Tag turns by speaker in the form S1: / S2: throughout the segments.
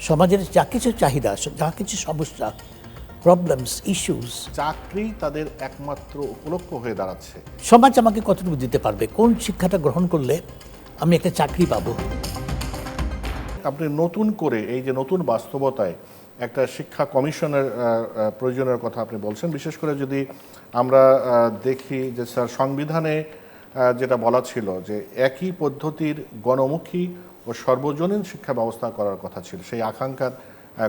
S1: সমাজের যা কিছু চাহিদা যা কিছু সমস্যা প্রবলেমস ইস্যুস
S2: চাকরি তাদের একমাত্র উপলক্ষ হয়ে দাঁড়াচ্ছে।
S1: সমাজ আমাকে কতটুকু দিতে পারবে? কোন শিক্ষাটা গ্রহণ করলে আমি একটা চাকরি পাবো?
S2: আপনি নতুন করে এই যে নতুন বাস্তবতায় একটা শিক্ষা কমিশনের প্রয়োজনের কথা আপনি বলছেন বিশেষ করে যদি আমরা দেখি যে স্যার সংবিধানে যেটা বলা ছিল যে একই পদ্ধতির গণমুখী ও সর্বজনীন শিক্ষা ব্যবস্থা করার কথা ছিল, সেই আকাঙ্ক্ষার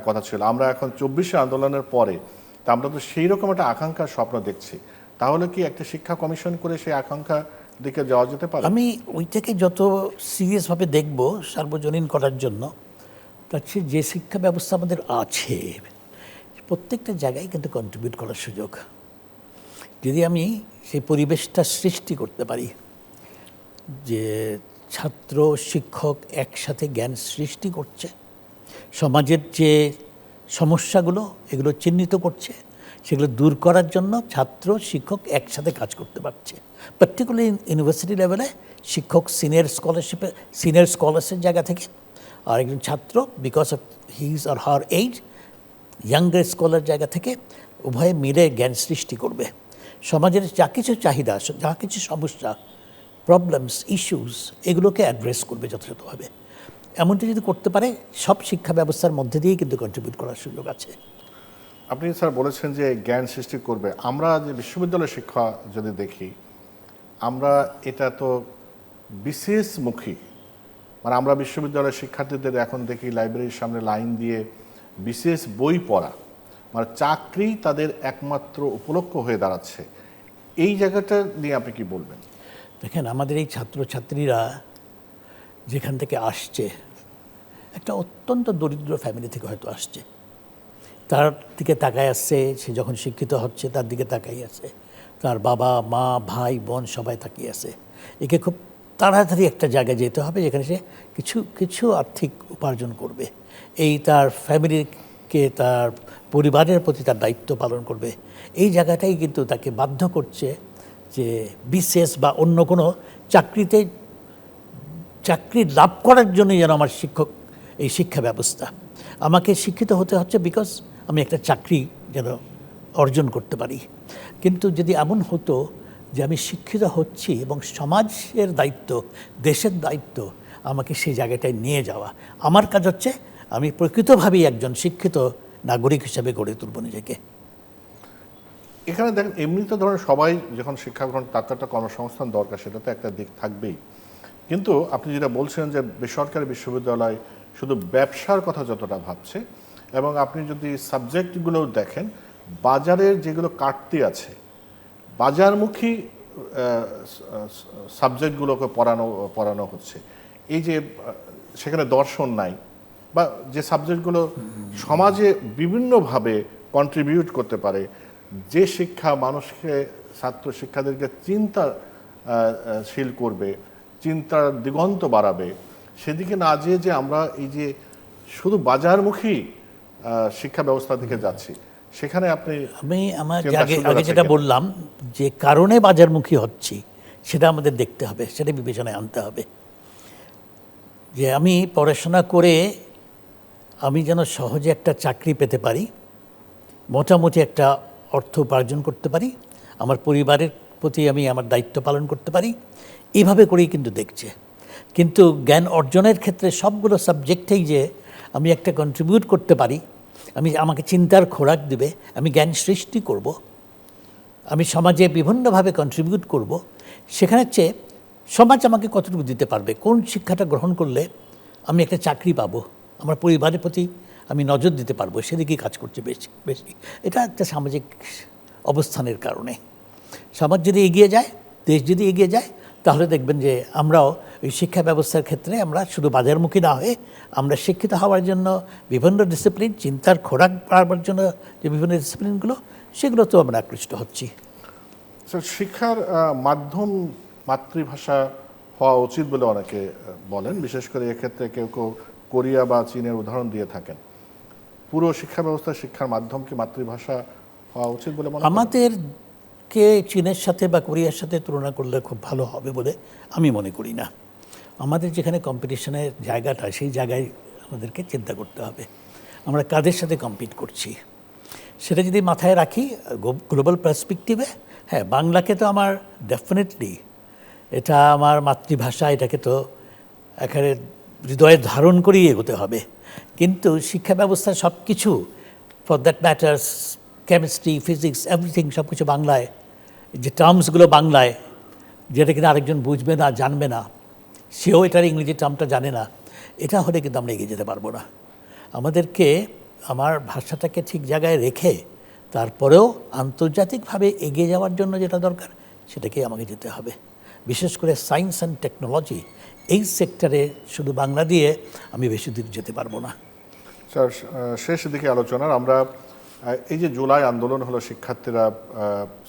S2: কথা ছিল। আমরা এখন চব্বিশে আন্দোলনের পরে, তা আমরা তো সেই রকম একটা আকাঙ্ক্ষার স্বপ্ন দেখছি। তাহলে কি একটা শিক্ষা কমিশন করে সেই আকাঙ্ক্ষা দিকে যাওয়া যেতে পারে?
S1: আমি ওইটাকে যত সিরিয়াসভাবে দেখব সার্বজনীন করার জন্য, তার চেয়ে যে শিক্ষা ব্যবস্থা আমাদের আছে, প্রত্যেকটা জায়গায় কিন্তু কন্ট্রিবিউট করার সুযোগ। যদি আমি সেই পরিবেশটা সৃষ্টি করতে পারি, যে ছাত্র, শিক্ষক একসাথে জ্ঞান সৃষ্টি করছে। সমাজের যে সমস্যাগুলো, এগুলো চিহ্নিত করছে। সেগুলো দূর করার জন্য ছাত্র, শিক্ষক একসাথে কাজ করতে পারছে। পার্টিকুলার ইউনিভার্সিটি লেভেলে শিক্ষক সিনিয়র স্কলারশিপে সিনিয়র স্কলারশিপ জায়গা থেকে। আর একজন ছাত্র because of his or her age younger scholar জায়গা থেকে উভয়ে মিলে জ্ঞান সৃষ্টি করবে। সমাজের যা কিছু চাহিদা, যা কিছু সমস্যা প্রবলেমস ইস্যুস এগুলোকে অ্যাড্রেস করবে যথাযথভাবে। এমনটি যদি করতে পারে, সব শিক্ষা ব্যবস্থার মধ্যে দিয়েই কিন্তু কন্ট্রিবিউট করার সুযোগ আছে।
S2: আপনি স্যার বলেছেন যে জ্ঞান সৃষ্টি করবে। আমরা যে বিশ্ববিদ্যালয় শিক্ষা যদি দেখি, আমরা এটা তো বিশেষমুখী। মানে আমরা বিশ্ববিদ্যালয়ের শিক্ষার্থীদের এখন দেখি লাইব্রেরির সামনে লাইন দিয়ে বিশেষ বই পড়া। মানে চাকরি তাদের একমাত্র উপলক্ষ হয়ে দাঁড়াচ্ছে। এই জায়গাটা নিয়ে আপনি কি বলবেন?
S1: দেখেন, আমাদের এই ছাত্রছাত্রীরা যেখান থেকে আসছে, একটা অত্যন্ত দরিদ্র ফ্যামিলি থেকে হয়তো আসছে। তার দিকে তাকায় আসছে, সে যখন শিক্ষিত হচ্ছে, তার দিকে তাকাই আছে তার বাবা, মা, ভাই, বোন সবাই তাকিয়ে আছে। একে খুব তাড়াতাড়ি একটা জায়গায় যেতে হবে, যেখানে সে কিছু কিছু আর্থিক উপার্জন করবে। এই তার ফ্যামিলিকে তার পরিবারের প্রতি তার দায়িত্ব পালন করবে। এই জায়গাটাই কিন্তু তাকে বাধ্য করছে যে বিশেষ বা অন্য কোনো চাকরিতে চাকরি লাভ করার জন্যই যেন আমার শিক্ষক এই শিক্ষা ব্যবস্থা। আমাকে শিক্ষিত হতে হচ্ছে বিকজ আমি একটা চাকরি যেন অর্জন করতে পারি। কিন্তু যদি এমন হতো যে আমি শিক্ষিত হচ্ছি এবং সমাজের দায়িত্ব, দেশের দায়িত্ব আমাকে সেই জায়গাটায় নিয়ে যাওয়া। আমার কাজ হচ্ছে আমি প্রকৃতভাবেই একজন শিক্ষিত নাগরিক হিসেবে গড়ে তুলব নিজেকে।
S2: এখানে দেখেন এমনিতে ধরেন সবাই যখন শিক্ষা গ্রহণ তার তো একটা কর্মসংস্থান দরকার সেটা তো একটা দিক থাকবেই। কিন্তু আপনি যেটা বলছিলেন যে বেসরকারি বিশ্ববিদ্যালয় শুধু ব্যবসার কথা যতটা ভাবছে এবং আপনি যদি সাবজেক্টগুলো দেখেন বাজারের যেগুলো কাটতি আছে বাজারমুখী সাবজেক্টগুলোকে পড়ানো পড়ানো হচ্ছে। এই যে সেখানে দর্শন নাই বা যে সাবজেক্টগুলো সমাজে বিভিন্নভাবে কন্ট্রিবিউট করতে পারে যে শিক্ষা মানুষকে ছাত্র শিক্ষাদেরকে চিন্তা আহ, আহ, শীল করবে চিন্তার দিগন্ত বাড়াবে সেদিকে না যেয়ে যে আমরা এই যে শুধু বাজারমুখী শিক্ষা ব্যবস্থা দিকে যাচ্ছি সেখানে আপনি
S1: আমি আমার আগে আগে যেটা বললাম যে কারণে বাজারমুখী হচ্ছি সেটা আমাদের দেখতে হবে সেটা বিবেচনায় আনতে হবে। যে আমি পড়াশোনা করে আমি যেন সহজে একটা চাকরি পেতে পারি মোটামুটি একটা অর্থ উপার্জন করতে পারি, আমার পরিবারের প্রতি আমি আমার দায়িত্ব পালন করতে পারি এইভাবে করেই কিন্তু দেখছে। কিন্তু জ্ঞান অর্জনের ক্ষেত্রে সবগুলো সাবজেক্টেই যে আমি একটা কন্ট্রিবিউট করতে পারি, আমি আমাকে চিন্তার খোরাক দিবে, আমি জ্ঞান সৃষ্টি করব, আমি সমাজে বিভিন্নভাবে কন্ট্রিবিউট করব, সেখানে চেয়ে সমাজ আমাকে কতটুকু দিতে পারবে, কোন শিক্ষাটা গ্রহণ করলে আমি একটা চাকরি পাবো, আমার পরিবারের প্রতি আমি নজর দিতে পারব, সেদিকেই কাজ করছে বেশি বেশি। এটা একটা সামাজিক অবস্থানের কারণে। সমাজ যদি এগিয়ে যায়, দেশ যদি এগিয়ে যায়, তাহলে দেখবেন যে আমরাও ওই শিক্ষা ব্যবস্থার ক্ষেত্রে আমরা শুধু বাজারমুখী না হয়ে আমরা শিক্ষিত হওয়ার জন্য বিভিন্ন ডিসিপ্লিন চিন্তার খোরাক বাড়াবার জন্য যে বিভিন্ন ডিসিপ্লিনগুলো সেগুলো তো আমরা আকৃষ্ট হচ্ছি।
S2: স্যার শিক্ষার মাধ্যম মাতৃভাষা হওয়া উচিত বলে অনেকে বলেন। বিশেষ করে এক্ষেত্রে কেউ কেউ কোরিয়া বা চীনের উদাহরণ দিয়ে থাকেন। পুরো শিক্ষা ব্যবস্থা, শিক্ষার মাধ্যম কি মাতৃভাষা হওয়া উচিত বলে করেন?
S1: আমাদেরকে চীনের সাথে বা কোরিয়ার সাথে তুলনা করলে খুব ভালো হবে বলে আমি মনে করি না। আমাদের যেখানে কম্পিটিশনের জায়গাটা, সেই জায়গায় আমাদেরকে চিন্তা করতে হবে। আমরা কাদের সাথে কম্পিট করছি? সেটা যদি মাথায় রাখি গ্লোবাল পার্সপেক্টিভে হ্যাঁ বাংলাকে তো আমার ডেফিনেটলি এটা আমার মাতৃভাষা, এটাকে তো একেবারে হৃদয়ে ধারণ করেই এগোতে হবে। কিন্তু শিক্ষা ব্যবস্থার সব কিছু for that matters chemistry physics everything সব কিছু বাংলায়, যে টার্মসগুলো বাংলায়, যেটা কিনা আরেকজন বুঝবে না, জানবে না, সেও এটার ইংরেজি টার্মটা জানে না, এটা হলে কিন্তু আমরা এগিয়ে যেতে পারব না। আমাদেরকে আমার ভাষাটাকে ঠিক জায়গায় রেখে তারপরেও আন্তর্জাতিকভাবে এগিয়ে যাওয়ার জন্য যেটা দরকার, সেটাকেই আমাকে যেতে হবে। বিশেষ করে সায়েন্স অ্যান্ড টেকনোলজি এই সেক্টরে শুধু বাংলা দিয়ে আমি বেশি দূর যেতে পারব না।
S2: স্যার শেষ দিকে আলোচনার আমরা এই যে জুলাই আন্দোলন হলো শিক্ষার্থীরা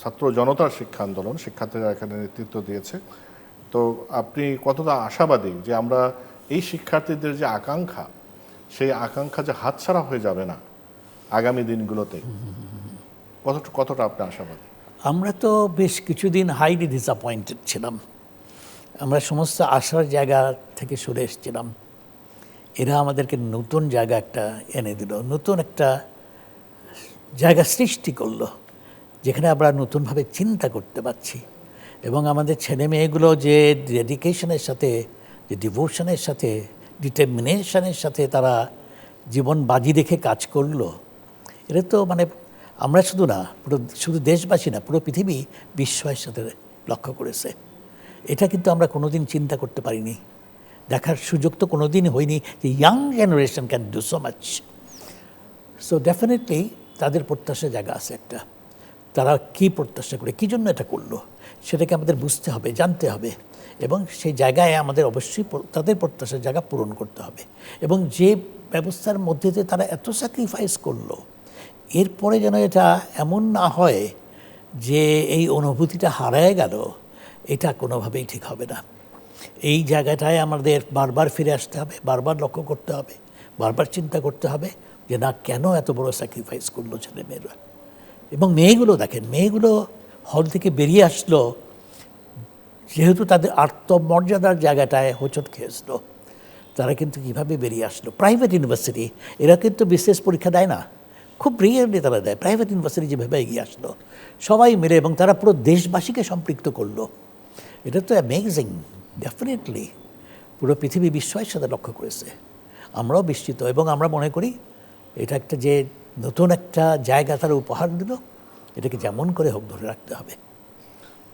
S2: ছাত্র জনতার শিক্ষা আন্দোলন, শিক্ষার্থীরা এখানে নেতৃত্ব দিয়েছে। তো আপনি কতটা আশাবাদী যে আমরা এই শিক্ষার্থীদের যে আকাঙ্ক্ষা, সেই আকাঙ্ক্ষা যে হাতছাড়া হয়ে যাবে না আগামী দিনগুলোতে? কতটা কতটা আপনি আশাবাদী?
S1: আমরা তো বেশ কিছুদিন হাইলি ডিসঅ্যাপয়েন্টেড ছিলাম। আমরা সমস্ত আশার জায়গা থেকে সরে এসেছিলাম। এরা আমাদেরকে নতুন জায়গা একটা এনে দিল, নতুন একটা জায়গা সৃষ্টি করল, যেখানে আমরা নতুনভাবে চিন্তা করতে পারছি। এবং আমাদের ছেলে মেয়েগুলো যে ডেডিকেশনের সাথে, যে ডিভোশনের সাথে ডিটারমিনেশনের সাথে তারা জীবন বাজি রেখে কাজ করল এটা তো মানে আমরা শুধু না, পুরো শুধু দেশবাসী না, পুরো পৃথিবী বিস্ময়ের সাথে লক্ষ্য করেছে। এটা কিন্তু আমরা কোনোদিন চিন্তা করতে পারিনি। দেখার সুযোগ তো কোনোদিন হয়নি যে young generation can do so much so definitely তাদের প্রত্যাশা জায়গা আছে একটা। তারা কি প্রত্যাশা করে, কী জন্য এটা করল, সেটাকে আমাদের বুঝতে হবে, জানতে হবে। এবং সেই জায়গায় আমাদের অবশ্যই তাদের প্রত্যাশার জায়গা পূরণ করতে হবে। এবং যে ব্যবস্থার মধ্যে দিয়ে তারা এত স্যাক্রিফাইস করল, এরপরে যেন এটা এমন না হয় যে এই অনুভূতিটা হারায় গেল, এটা কোনোভাবেই ঠিক হবে না। এই জায়গাটায় আমাদের বারবার ফিরে আসতে হবে, বারবার লক্ষ্য করতে হবে, বারবার চিন্তা করতে হবে যে না, কেন এত বড় স্যাক্রিফাইস করল ছেলে মেয়েরা? এবং মেয়েগুলো দেখেন, মেয়েগুলো হল থেকে বেরিয়ে আসলো, যেহেতু তাদের আত্মমর্যাদার জায়গাটায় হোঁচট খেয়েছিল, তারা কিন্তু কীভাবে বেরিয়ে আসলো? প্রাইভেট ইউনিভার্সিটি এরা কিন্তু বিশেষ পরীক্ষা দেয় না, খুব রিয়েলি তারা দেয় প্রাইভেট ইউনিভার্সিটি যেভাবে এগিয়ে আসলো, সবাই মিলে এবং তারা পুরো দেশবাসীকে সম্পৃক্ত করল, এটা তো অ্যামেজিং ডেফিনেটলি পুরো পৃথিবী বিস্ময়ের সাথে লক্ষ্য করেছে। আমরাও বিস্মিত এবং আমরা মনে করি এটা একটা যে নতুন একটা জায়গা তারা উপহার দিল এটাকে যেমন করে হোক ধরে রাখতে হবে।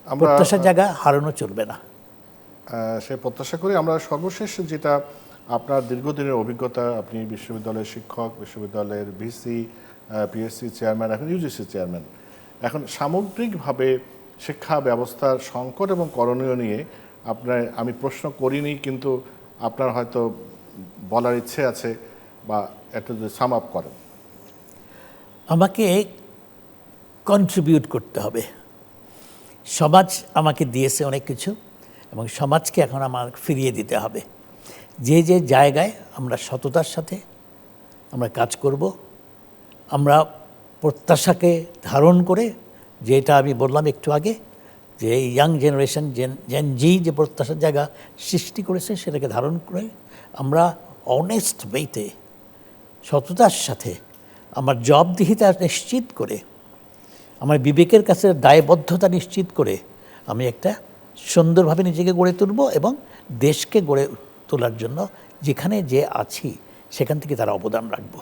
S1: প্রত্যাশার জায়গা হারানো চলবে না।
S2: সে প্রত্যাশা করি আমরা সর্বশেষ যেটা আপনার দীর্ঘদিনের অভিজ্ঞতা আপনি বিশ্ববিদ্যালয়ের শিক্ষক বিশ্ববিদ্যালয়ের ভিসি পিএসসি চেয়ারম্যান এখন ইউজিসি চেয়ারম্যান। এখন সামগ্রিকভাবে শিক্ষা ব্যবস্থার সংকট এবং করণীয় নিয়ে আপনার, আমি প্রশ্ন করিনি, কিন্তু আপনার হয়তো বলার ইচ্ছে আছে বা একটা যদি সাম আপ করেন।
S1: আমাকে কন্ট্রিবিউট করতে হবে। সমাজ আমাকে দিয়েছে অনেক কিছু এবং সমাজকে এখন আমার ফিরিয়ে দিতে হবে। যে যে জায়গায় আমরা সততার সাথে আমরা কাজ করব, আমরা প্রত্যাশাকে ধারণ করে, যেটা আমি বললাম একটু আগে যে young generation Gen Gen Z যে প্রত্যাশার জায়গা সৃষ্টি করেছে সেটাকে ধারণ করে আমরা অনেস্ট ওয়েতে সততার সাথে আমার জবাবদিহিতা নিশ্চিত করে, আমার বিবেকের কাছে দায়বদ্ধতা নিশ্চিত করে আমি একটা সুন্দরভাবে নিজেকে গড়ে তুলব এবং দেশকে গড়ে তোলার জন্য যেখানে যে আছি সেখান থেকে তারা অবদান রাখব।